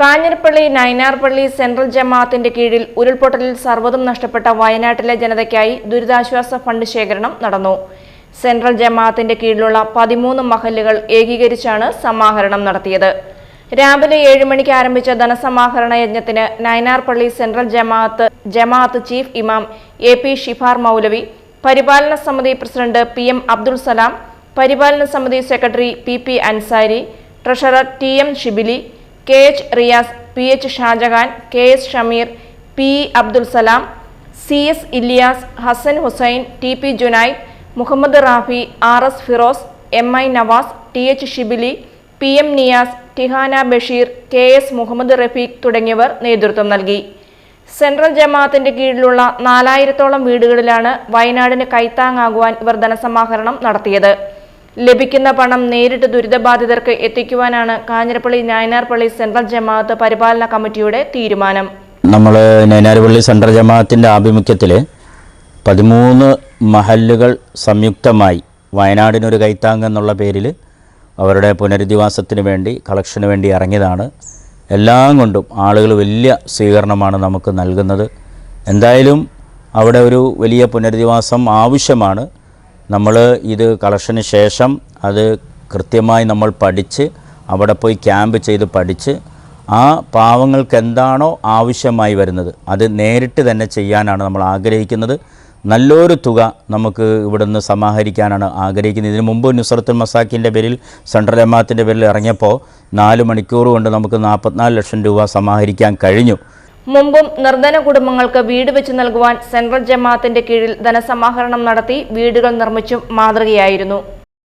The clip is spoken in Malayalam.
കാഞ്ഞിരപ്പള്ളി നൈനാർപള്ളി സെൻട്രൽ ജമാഅത്തിന്റെ കീഴിൽ ഉരുൾപൊട്ടലിൽ സർവതും നഷ്ടപ്പെട്ട വയനാട്ടിലെ ജനതയ്ക്കായി ദുരിതാശ്വാസ ഫണ്ട് ശേഖരണം നടന്നു. സെൻട്രൽ ജമാഅത്തിന്റെ കീഴിലുള്ള പതിമൂന്ന് മഹല്ലുകൾ ഏകീകരിച്ചാണ് സമാഹരണം നടത്തിയത്. രാവിലെ ഏഴ് മണിക്ക് ആരംഭിച്ച ധനസമാഹരണ യജ്ഞത്തിന് നൈനാർപള്ളി സെൻട്രൽ ജമാഅത്ത് ജമാഅത്ത് ചീഫ് ഇമാം എ പി ഷിഫാർ മൗലവി പരിപാലന സമിതി president P M Abdul Salam പരിപാലന സമിതി secretary P P Ansari treasurer T M Shibili K H Riyas P H Shajahan K S Shameer P Abdul Salam C S Iliyas Hasan Hussain T P Junaid Muhammad Rafi R S Firoz M I Navas T H Shibili P M Niyas ടിഹാന Basheer K S Muhammad Rafeeq തുടങ്ങിയവർ നേതൃത്വം നൽകി. സെൻട്രൽ ജമാഅത്തിന്റെ കീഴിലുള്ള നാലായിരത്തോളം വീടുകളിലാണ് വയനാടിന് കൈത്താങ്ങാകുവാൻ ഇവർ ധനസമാഹരണം നടത്തിയത്. ലഭിക്കുന്ന പണം നേരിട്ട് ദുരിതബാധിതർക്ക് എത്തിക്കുവാനാണ് കാഞ്ഞിരപ്പള്ളി നായനാർപ്പള്ളി സെൻട്രൽ ജമാഅത്ത് പരിപാലന കമ്മിറ്റിയുടെ തീരുമാനം. നമ്മൾ നൈനാരുപള്ളി സെൻട്രൽ ജമാഅത്തിന്റെ ആഭിമുഖ്യത്തിൽ പതിമൂന്ന് മഹല്ലുകൾ സംയുക്തമായി വയനാടിനൊരു കൈത്താങ് എന്നുള്ള പേരിൽ അവരുടെ പുനരധിവാസത്തിന് വേണ്ടി കളക്ഷന് വേണ്ടി ഇറങ്ങിയതാണ്. എല്ലാം കൊണ്ടും ആളുകൾ വലിയ സ്വീകരണമാണ് നമുക്ക് നൽകുന്നത്. എന്തായാലും അവിടെ ഒരു വലിയ പുനരധിവാസം ആവശ്യമാണ്. നമ്മൾ ഇത് കളക്ഷന് ശേഷം അത് കൃത്യമായി നമ്മൾ പഠിച്ച് അവിടെ പോയി ക്യാമ്പ് ചെയ്ത് പഠിച്ച് ആ പാവങ്ങൾക്ക് എന്താണോ ആവശ്യമായി വരുന്നത് അത് നേരിട്ട് തന്നെ ചെയ്യാനാണ് നമ്മൾ ആഗ്രഹിക്കുന്നത്. നല്ലൊരു തുക നമുക്ക് ഇവിടെ നിന്ന് സമാഹരിക്കാനാണ് ആഗ്രഹിക്കുന്നത്. ഇതിനു മുമ്പ് നുസറത്തുൽ മസാക്കിന്റെ പേരിൽ സെൻട്രൽ എമാത്തിന്റെ പേരിൽ ഇറങ്ങിയപ്പോൾ നാല് മണിക്കൂർ കൊണ്ട് നമുക്ക് നാൽപ്പത്തിനാല് ലക്ഷം രൂപ സമാഹരിക്കാൻ കഴിഞ്ഞു. മുമ്പും നിർധന കുടുംബങ്ങൾക്ക് വീട് വെച്ച് നൽകുവാൻ സെൻട്രൽ ജമാഅത്തിന്റെ കീഴിൽ ധനസമാഹരണം നടത്തി വീടുകൾ നിർമ്മിച്ചും മാതൃകയായിരുന്നു.